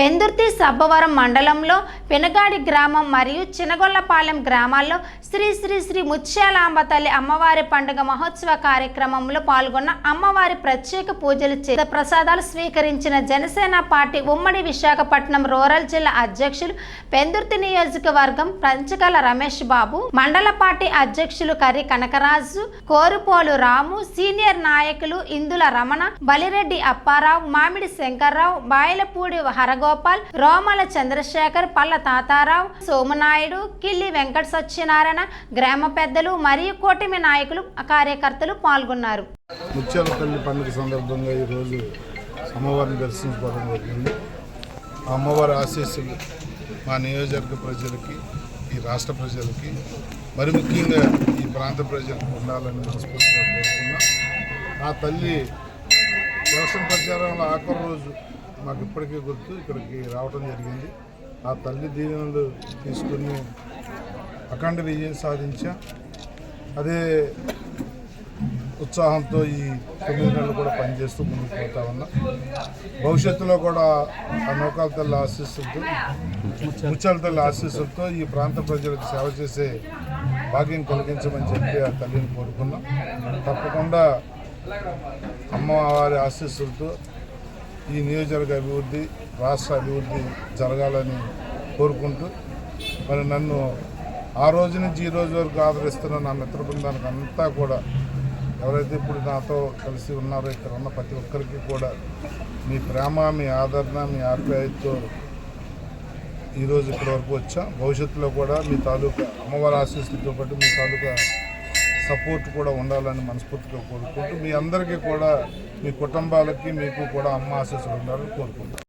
పెందుర్తి సబ్బవరం మండలంలో పెనగాడి గ్రామం మరియు చినగొల్లపాలెం గ్రామాల్లో శ్రీ శ్రీ శ్రీ ముత్యాలాంబ తల్లి అమ్మవారి పండుగ మహోత్సవ కార్యక్రమంలో పాల్గొన్న అమ్మవారి ప్రత్యేక పూజలు చేత ప్రసాదాలు స్వీకరించిన జనసేన పార్టీ ఉమ్మడి విశాఖపట్నం రూరల్ జిల్లా అధ్యక్షులు పెందుర్తి నియోజకవర్గం పంచకల రమేష్ బాబు మండల పార్టీ అధ్యక్షులు కర్రి కనకరాజు కోరుపోలు రాము సీనియర్ నాయకులు ఇందుల రమణ బలిరెడ్డి అప్పారావు మామిడి శంకర్రావు బాయలపూడి హరగో హరగోపాల్ రోమల చంద్రశేఖర్ పల్ల తాతారావు సోమనాయుడు కిల్లి వెంకట సత్యనారాయణ గ్రామ పెద్దలు మరియు కూటమి నాయకులు కార్యకర్తలు పాల్గొన్నారు. ముత్యాల తల్లి పండుగ సందర్భంగా ఈరోజు అమ్మవారిని దర్శించుకోవడం జరిగింది. అమ్మవారి ఆశీస్సులు మా నియోజకవర్గ ప్రజలకి ఈ రాష్ట్ర ప్రజలకి మరి ముఖ్యంగా ఈ ప్రాంత ప్రజలకు ఉండాలని మనస్ఫూర్తిగా కోరుకున్నాం ఆ తల్లి వ్యవసాయ ప్రచారంలో ఆఖరి రోజు మాకు ఇప్పటికీ గుర్తు ఇక్కడికి రావడం జరిగింది. ఆ తల్లి దీవెనలు తీసుకుని అఖండ విజయం సాధించాం. అదే ఉత్సాహంతో ఈ తొమ్మిది నెలలు కూడా పనిచేస్తూ ముందుకు పోతా ఉన్నా. భవిష్యత్తులో కూడా ఆ నౌకాల తల్లి ఆశీస్సులతో ముచ్చాల తల్లి ఆశీస్సులతో ఈ ప్రాంత ప్రజలకు సేవ చేసే భాగ్యం కలిగించమని చెప్పి ఆ తల్లిని కోరుకున్నాం. తప్పకుండా అమ్మవారి ఆశీస్సులతో ఈ నియోజకవర్గ అభివృద్ధి రాష్ట్ర అభివృద్ధి జరగాలని కోరుకుంటూ మరి నన్ను ఆ రోజు నుంచి ఈ రోజు వరకు ఆదరిస్తున్న నా మిత్ర బృందానికి అంతా కూడా ఎవరైతే ఇప్పుడు నాతో కలిసి ఉన్నారో ఇక్కడ ఉన్న ప్రతి ఒక్కరికి కూడా మీ ప్రేమ మీ ఆదరణ మీ ఆప్యాయతతో ఈరోజు ఇక్కడి వరకు వచ్చాం. భవిష్యత్తులో కూడా మీ తాలూకా అమ్మవారి ఆశీస్సులతో పాటు మీ తాలూకా సపోర్ట్ కూడా ఉండాలని మనస్ఫూర్తిగా కోరుకుంటూ మీ అందరికీ కూడా మీ కుటుంబాలకి మీకు కూడా అమ్మ ఆశీస్సులు ఉండాలని కోరుకుంటున్నాను.